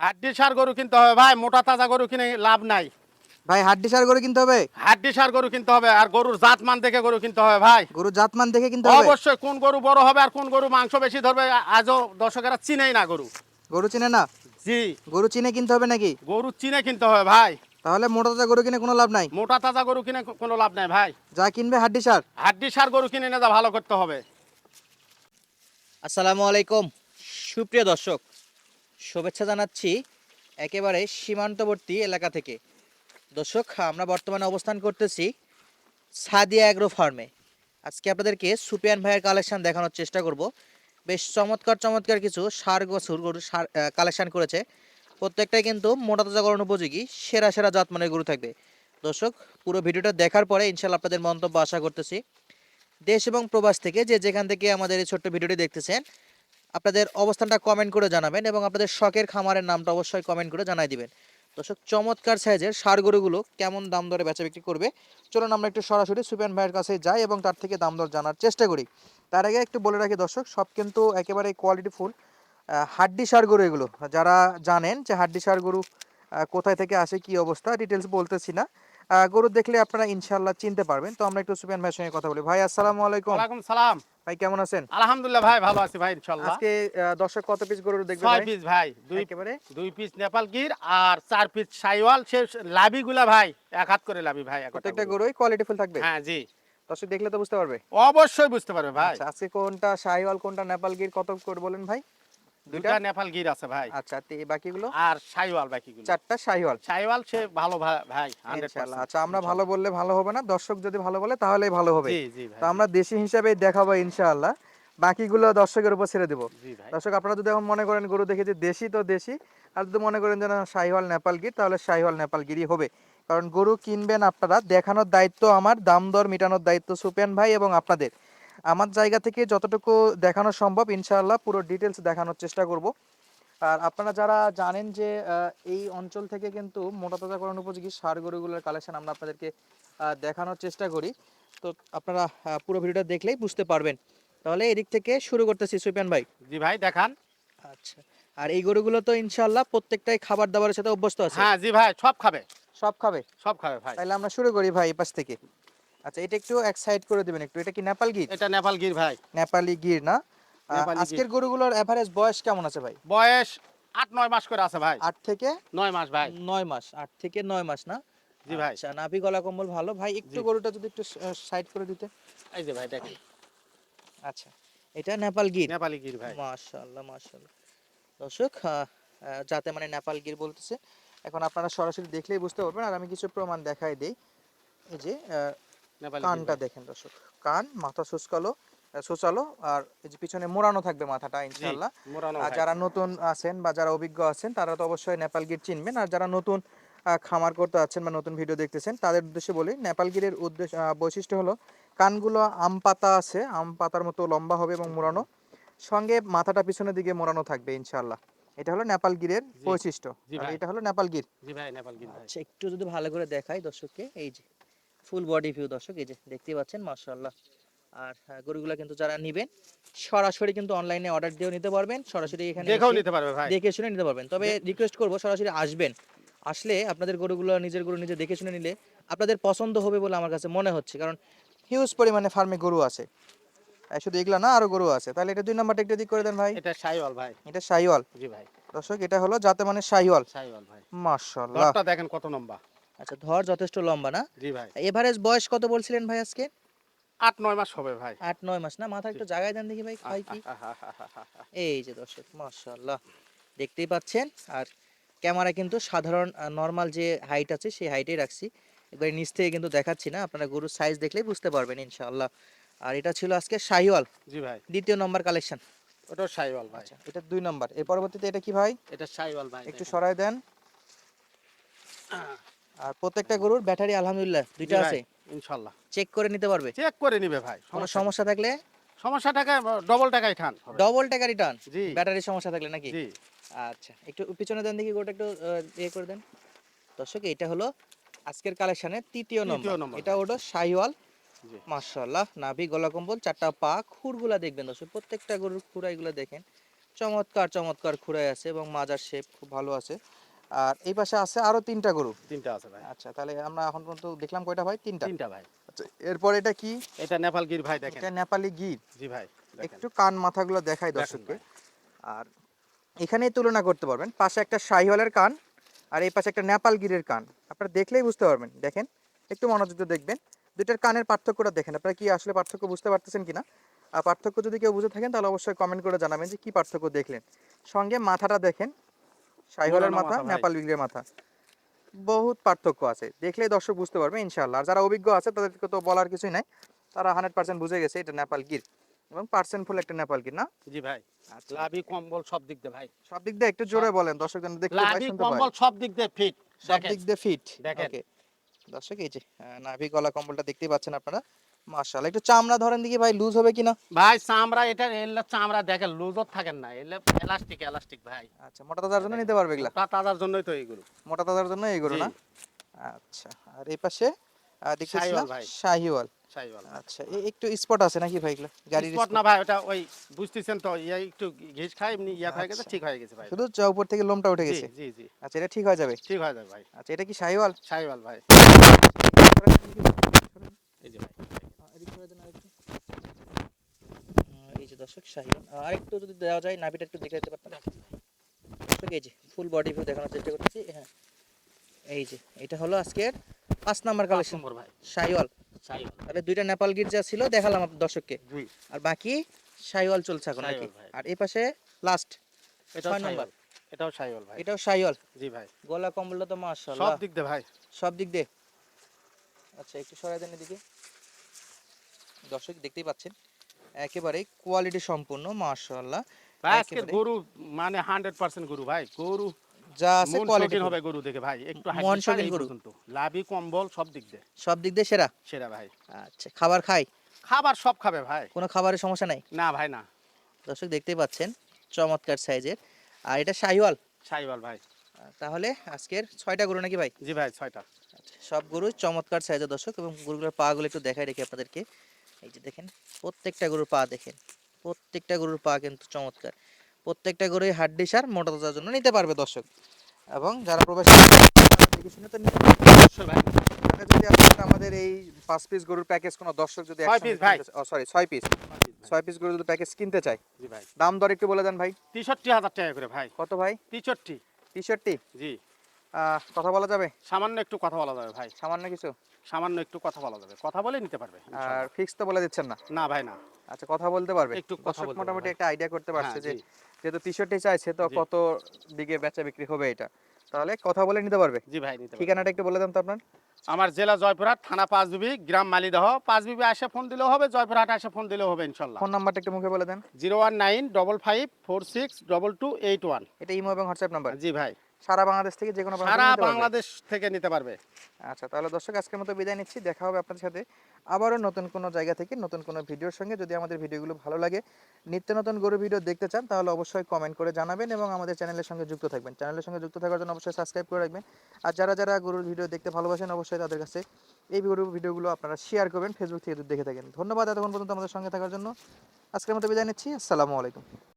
হাড্ডি সার গরু কিনতে হবে ভাই মোটা তাজা গরু কিনে লাভ নাই। ভাই হাড্ডি সার গরু কিনতে হবে? হাড্ডি সার গরু কিনতে হবে আর গরুর জাত মান দেখে গরু কিনতে হবে ভাই। গরু জাতমান দেখে কিনতে হবে? অবশ্যই কোন গরু বড় হবে আর কোন গরু মাংস বেশি ধরবে আজও দর্শকেরা চিনেই না গরু। গরু চিনে না? জি। গরু চিনে কিনতে হবে নাকি? গরু চিনে কিনতে হবে ভাই। তাহলে মোটা তাজা গরু কিনে কোনো লাভ নাই? মোটা তাজা গরু কিনে কোনো লাভ নাই ভাই। যা কিনবে হাড্ডি সার। হাড্ডি সার গরু কিনে না যা ভালো করতে হবে। আসসালামু আলাইকুম। সুপ্রিয় দর্শক শুভেচ্ছা জানাচ্ছি একেবারে সীমান্তবর্তী এলাকা থেকে। দর্শক, আমরা বর্তমানে অবস্থান করতেছি সাদিয়া অ্যাগ্রো ফার্মে আজকে আপনাদেরকে সুপিয়ান ভাইয়ের কালেকশান দেখানোর চেষ্টা করব। বেশ চমৎকার চমৎকার কিছু সার গছুর গরু সার কালেকশান করেছে। প্রত্যেকটাই কিন্তু মোটা তাজাকরণ উপযোগী, সেরা সেরা জাতমানের গরু থাকবে। দর্শক, পুরো ভিডিওটা দেখার পরে ইনশাল্লাহ আপনাদের মন্তব্য আশা করতেছি। দেশ এবং প্রবাস থেকে যে যেখান থেকে আমাদের এই ছোট্ট ভিডিওটি দেখতেছেন আপনাদের অবস্থানটা কমেন্ট করে জানাবেন এবং আপনাদের শখের খামারের নামটা অবশ্যই কমেন্ট করে জানাই দিবেন। দর্শক, চমৎকার সাইজের সার গরুগুলো কেমন দাম দরে বেচা বিক্রি করবে? চলুন আমরা একটু সরাসরি সুপেন ভাইয়ের কাছে যাই এবং তার থেকে দাম দর জানার চেষ্টা করি। তার আগে একটু বলে রাখি দর্শক, সব কিন্তু একেবারে কোয়ালিটি ফুল হাড্ডি সার গরু এগুলো। যারা জানেন যে হাড্ডি সার গরু কোথায় থেকে আসে, কি অবস্থা ডিটেলস বলতেছি না। গরু দেখলে আপনারা ইনশাল্লাহ চিনতে পারবেন। তো আমরা একটু সুপেন ভাইয়ের সঙ্গে কথা বলি। ভাই আসসালামু আলাইকুম। ওয়ালাইকুম সালাম। ভাই কেমন আছেন? আলহামদুলিল্লাহ ভাই ভালো আছি ভাই ইনশাল্লাহ আজকে দর্শক কত পিস গরু দেখবে ছয় ভাই? পিস ভাই দুই একেবারে? দুই পিস নেপাল গির আর চার পিস সাইওয়াল। সে লাভিগুলা ভাই এক হাত করে লাভি ভাই একটা প্রত্যেকটা গরু। গরুই কোয়ালিটি ফুল থাকবে? হ্যাঁ জি। দর্শক দেখলে তো বুঝতে পারবে। অবশ্যই বুঝতে পারবে ভাই। আচ্ছা আজকে কোনটা শাহিওয়াল কোনটা নেপাল গির? কত করে বলেন ভাই? দুইটা? নেপাল গির আছে ভাই। আচ্ছা বাকিগুলো? আর বাকিগুলো। চারটা শাহিওয়াল সাইওয়াল সে ভালো ভাই 100% ইনশাআল্লাহ। আচ্ছা আমরা ভালো বললে ভালো হবে না দর্শক যদি ভালো বলে তাহলেই ভালো হবে। জি জি তো আমরা দেশি হিসাবে দেখাবো ইনশাআল্লাহ। বাকিগুলো দর্শকের উপর ছেড়ে দেবো। দর্শক আপনারা যদি এখন মনে করেন গরু দেখেছি দেশি তো দেশি আর যদি মনে করেন যে না শাহিওয়াল নেপাল গির তাহলে শাহিওয়াল নেপাল গিরই হবে। কারণ গরু কিনবেন আপনারা দেখানোর দায়িত্ব আমার দাম দর মেটানোর দায়িত্ব সুপেন ভাই এবং আপনাদের। আমার জায়গা থেকে যতটুকু দেখানো সম্ভব ইনশাআল্লাহ পুরো ডিটেলস দেখানোর চেষ্টা করব। আর আপনারা যারা জানেন যে এই অঞ্চল থেকে কিন্তু মোটা তাজাকরণ উপযোগী সার গরুগুলোর কালেকশন আমরা আপনাদেরকে দেখানোর চেষ্টা করি। তো আপনারা পুরো ভিডিওটা দেখলেই বুঝতে পারবেন। তাহলে এদিক থেকে শুরু করতেছি সুপেন ভাই। জি ভাই দেখান। আচ্ছা। আর এই গরুগুলো তো ইনশাআল্লাহ প্রত্যেকটাই খাবার দাবারের সাথে অভ্যস্ত আছে? হ্যাঁ জি ভাই সব খাবে। সব খাবে? সব খাবে ভাই। তাহলে আমরা শুরু করি ভাই এই পাশ থেকে। আচ্ছা এটা একটু এক সাইড করে দিবেন একটু। এটা কি নেপাল গির? এটা নেপাল গির ভাই। নেপালি গির না। আজকের গরুগুলোর এভারেজ বয়স কেমন আছে ভাই? বয়স আট নয় মাস করে আছে ভাই। আট থেকে? নয় মাস ভাই। নয় মাস আট থেকে নয় মাস না? জি ভাই। আচ্ছা নাভি গলা কম্বল ভালো। ভাই একটু গরুটা যদি একটু সাইড করে দিতে। এই যে ভাই দেখেন। আচ্ছা এটা নেপাল গির? নেপালি গির ভাই। মাশাআল্লাহ মাশাআল্লাহ। দর্শক যাতে মানে নেপাল গির বলতেছে। এখন আপনারা সরাসরি দেখলেই বুঝতে পারবেন। আর আমি কিছু প্রমাণ দেখাই দেই। এই যে কানটা দেখেন দর্শক। কান মাথা শুষ্কালো আহ, আর এই যে পিছনে মোড়ানো থাকবে মাথাটা জি, ইনশাআল্লাহ। আর যারা নতুন আছেন বা যারা অভিজ্ঞ আছেন তারা তো অবশ্যই নেপাল গির চিনবেন। আর যারা নতুন খামার করতে আছেন বা নতুন ভিডিও দেখতেছেন তাদের উদ্দেশ্যে বলি নেপাল গিরের উদ্দেশ্য বৈশিষ্ট্য হলো কানগুলো আম পাতা আছে আম পাতার মতো লম্বা হবে এবং মোড়ানো। সঙ্গে মাথাটা পিছনের দিকে মোড়ানো থাকবে ইনশাআল্লাহ। এটা হলো নেপাল গিরের বৈশিষ্ট্য। এটা হলো নেপাল গির। জি ভাই নেপাল গির আচ্ছা একটু যদি ভালো করে দেখাই দর্শককে এই যে। ফুল বডি ভিউ দর্শক এই যে দেখতেই পাচ্ছেন মাশাআল্লাহ। আর হ্যাঁ, গরুগুলা কিন্তু যারা নিবেন সরাসরি কিন্তু অনলাইনে অর্ডার দিয়েও নিতে পারবেন সরাসরি এখানে দেখেও নিতে পারবে ভাই। দেখে শুনে নিতে পারবেন। তবে রিকোয়েস্ট করব সরাসরি আসবেন। আসলে আপনাদের গরুগুলো নিজের গরু নিজে দেখে শুনে নিলে আপনাদের পছন্দ হবে বলে আমার কাছে মনে হচ্ছে কারণ হিউজ পরিমাণে ফার্মে গরু আছে। শুধু এগুলা না আরও গরু আছে। তাহলে এটা দুই নাম্বারটা একটু দিক করে দেন ভাই। এটা সাইওয়াল ভাই। এটা শাহিওয়াল জি ভাই। দর্শক এটা হলো যাতে মানে শাহিওয়াল সাইওয়াল ভাই। মাশাআল্লাহ। দেখেন কত লম্বা আচ্ছা ধর যথেষ্ট লম্বা না? জি ভাই। এভারেজ বয়স কত বলছিলেন ভাই আজকে? আট নয় মাস হবে ভাই। আট নয় মাস না? মাথা একটু জায়গায় দেন দেখি ভাই খাই কি। এই যে দর্শক মাশাআল্লাহ। দেখতেই পাচ্ছেন আর ক্যামেরা কিন্তু সাধারণ নর্মাল যে হাইট আছে সেই হাইটেই রাখছি। একবার নিচ থেকে কিন্তু দেখাচ্ছি না আপনারা গরুর সাইজ দেখলেই বুঝতে পারবেন ইনশাআল্লাহ। আর এটা ছিল আজকে শাহিওয়াল। জি ভাই। দ্বিতীয় নম্বর কালেকশন ওটা সাইওয়াল ভাই। আচ্ছা এটা দুই নম্বর এর পরবর্তীতে এটা কি ভাই? এটা সাইওয়াল ভাই একটু। সরাই দেন। আর প্রত্যেকটা গরুর ব্যাটারি আলহামদুলিল্লাহ দুইটা আছে। ইনশাল্লাহ। চেক করে নিতে পারবে। চেক করে নিবে ভাই কোনো সমস্যা থাকলে? সমস্যা টাকা ডবল খান হবে। ডবল টাকা রিটার্ন জি। ব্যাটারি সমস্যা থাকলে নাকি? জি। আচ্ছা একটু পিছনে দেন দেখি গোটা একটু ইয়ে করে দেন। দর্শক এটা হলো আজকের কালেকশনের তৃতীয় নম্বর। এটা হলো শাহিওয়াল। মাশাআল্লাহ নাভি গলা কম্বল চারটা পা খুরগুলা দেখবেন দর্শক প্রত্যেকটা গরুর খুরা এগুলো দেখেন। চমৎকার চমৎকার খুঁড়াই আছে এবং মাজার শেপ খুব ভালো আছে। আর এই পাশে আছে আরও তিনটা গরু? তিনটা আছে ভাই। আচ্ছা তাহলে আমরা এখন পর্যন্ত দেখলাম কয়টা ভাই? তিনটা। তিনটা ভাই। আচ্ছা এরপর এটা কি? এটা নেপাল গির ভাই দেখেন। এটা নেপালি গির? জি ভাই একটু কান মাথাগুলো দেখাই দর্শককে। আর এখানেই তুলনা করতে পারবেন। পাশে একটা শাহিওয়ালের কান আর এই পাশে একটা নেপাল গিরের কান। আপনারা দেখলেই বুঝতে পারবেন। দেখেন একটু মনোযোগ দিয়ে দেখবেন। দুইটার কানের পার্থক্যটা দেখেন। আপনারা কি আসলে পার্থক্য বুঝতে পারতেছেন কিনা? আর পার্থক্য যদি কেউ বুঝে থাকেন তাহলে অবশ্যই কমেন্ট করে জানাবেন যে কি পার্থক্য দেখলেন। সঙ্গে মাথাটা দেখেন। শাহিওয়ালের মাথা নেপাল গিরের মাথা। বহুত পার্থক্য আছে। দেখলেই দর্শক বুঝতে পারবে ইনশাল্লাহ আর যারা অভিজ্ঞ আছে তাদেরকে তো বলার কিছুই নাই। তারা হান্ড্রেড পার্সেন্ট বুঝে গেছে এটা নেপাল গির। এবং পার্সেন্ট ফুল একটা নেপাল গির না? জি ভাই। লাভি কম্বল সব দিক দিয়ে ভাই। সব দিক দিয়ে একটু জোরে বলেন দর্শক যেন দেখতে পায় লাভি শুনতে পায়। কম্বল সব দিক দিয়ে ফিট সব দিক দিয়ে ফিট দেখেন। দর্শক এই যে নাভি গলা কম্বলটা দেখতেই পাচ্ছেন আপনারা। মাশাআল্লাহ। একটু চামড়া ধরেন দিকে ভাই লুজ হবে কিনা? ভাই চামড়া এটা এলে চামড়া দেখেন লুজত থাকেন না এলে এলাস্টিক এলাস্টিক ভাই। আচ্ছা মোটা তাজার জন্য নিতে পারবে এগুলা? তা তাজার জন্যই তো এইগুলো। মোটা তাজার জন্য এইগুলো। না? আচ্ছা আর এই পাশে দেখতেছিলাম শাহিওয়াল শাহিওয়াল। আচ্ছা একটু স্পট আছে নাকি ভাই এগুলা? গাড়ির স্পট না ভাই ওটা ওই বুঝতেছেন তো ইয়া একটু ঘিস এমনি ইয়া হয়ে গেছে আচ্ছা। ঠিক হয়ে গেছে ভাই। শুধু উপর থেকে লোমটা উঠে গেছে? জি জি। আচ্ছা এটা ঠিক হয়ে যাবে? ঠিক হয়ে যাবে ভাই। আচ্ছা এটা কি শাহিওয়াল? ভাই। এই যে ভাই আহ, এই যে দর্শক শাহিওয়াল আর একটু যদি দেওয়া যায় নাভিটা একটু দেখে দিতে পারতাম। দর্শক এই যে ফুল বডি ভিউ দেখানোর চেষ্টা করতেছি। হ্যাঁ এই যে এটা হলো আজকের পাঁচ নাম্বার কালেকশন নম্বর ভাই। শাহিওয়াল। তাহলে দুইটা নেপাল গির যা ছিল দেখালাম দর্শককে। আর বাকি শাহিওয়াল চলছে এখন নাকি? শাহিওয়াল আর এই পাশে লাস্ট ছয় নম্বর। এটাও সাইওয়াল ভাই। এটাও শাহিওয়াল। জি ভাই। গলা কম্বলটা তো মাশাআল্লাহ। সব দিক দিয়ে ভাই। সব দিক দিয়ে আচ্ছা একটু সরাই দেন এদিকে। দর্শক দেখতেই পাচ্ছেন। একেবারে কোয়ালিটি সম্পূর্ণ মাশাআল্লাহ। আজকে গরু মানে হান্ড্রেড পার্সেন্ট গরু ভাই গরু যা আছে কোয়ালিটি হবে গরু দেখে ভাই একটু মন বেশি গরু। পর্যন্ত। লাভি কম্বল সব দিক দিয়ে। সব দিক দিয়ে সেরা? সেরা ভাই। আচ্ছা খাবার খাই? খাবার সব খাবে ভাই। কোনো খাবারের সমস্যা নাই? না ভাই না। দর্শক দেখতেই পাচ্ছেন চমৎকার সাইজের। আর এটা শাহিওয়াল? সাইওয়াল ভাই। তাহলে আজকের ছয়টা গরু নাকি ভাই? জি ভাই ছয়টা। আচ্ছা, সব গরু চমৎকার সাইজের দর্শক এবং গরুগুলোর পা গুলো একটু দেখাই রেখে আপনাদেরকে। এই যে দেখেন প্রত্যেকটা গরুর পা দেখেন প্রত্যেকটা গরুর পা কিন্তু চমৎকার। প্রত্যেকটা গরুই হাড্ডি সার মোটা তাজার জন্য নিতে পারবে দর্শক। এবং যারা প্রবাসী শুনে তো নিতে পারবে। ভাই। যদি আপনারা আমাদের এই পাঁচ পিস গরুর প্যাকেজ কোনো দর্শক যদি সরি ছয় পিস ছয় পিস গরু যদি প্যাকেজ কিনতে চাই জি ভাই। দাম দর একটু বলে দেন ভাই। তেষট্টি হাজার টাকা করে ভাই। কত ভাই? তেষট্টি। টি-শার্টটি জি। কথা বলা যাবে? সামান্য একটু কথা বলা যাবে ভাই। সামান্য কিছু? সামান্য একটু কথা বলা যাবে। কথা বলে নিতে পারবে আর ফিক্স তো বলে দিচ্ছেন না? না ভাই না। আচ্ছা কথা বলতে পারবে? একটু কথা বলতে মোটামুটি একটা আইডিয়া করতে পারছে যে হ্যাঁ, যেহেতু টি চাইছে তো কত দিকে বেচা বিক্রি হবে এটা? তাহলে কথা বলে নিতে পারবে? জি ভাই নিতে। ঠিকানাটা একটু বলে দেন তো আপনার। আমার জেলা জয়পুরহাট থানা পাঁচবিবি গ্রাম মালিদহ। পাঁচবিবি আসে ফোন দিলেও হবে জয়পুরহাট আসে ফোন দিলেও হবে ইনশাল্লাহ। ফোন নাম্বারটা একটু মুখে বলে দেন। Zero one nine double five four six double two eight one. এটা ইমো এবং হোয়াটসঅ্যাপ নাম্বার। জি ভাই। সারা বাংলাদেশ থেকে যে কোনো সারা। বাংলাদেশ থেকে নিতে পারবে। আচ্ছা তাহলে দর্শক আজকের মতো বিদায় নিচ্ছি। দেখা হবে আপনাদের সাথে আবারও নতুন কোনো জায়গা থেকে নতুন কোনো ভিডিওর সঙ্গে। যদি আমাদের ভিডিওগুলো ভালো লাগে নিত্য নতুন গরু ভিডিও দেখতে চান তাহলে অবশ্যই কমেন্ট করে জানাবেন এবং আমাদের চ্যানেলের সঙ্গে যুক্ত থাকবেন। চ্যানেলের সঙ্গে যুক্ত থাকার জন্য অবশ্যই সাবস্ক্রাইব করে রাখবেন। আর যারা যারা গরুর ভিডিও দেখতে ভালোবাসেন অবশ্যই তাদের কাছে এই গরুর ভিডিওগুলো আপনারা শেয়ার করবেন ফেসবুক থেকে দেখে থাকেন। ধন্যবাদ এতক্ষণ পর্যন্ত আমাদের সঙ্গে থাকার জন্য। আজকের মতো বিদায় নিচ্ছি। আসসালামু আলাইকুম।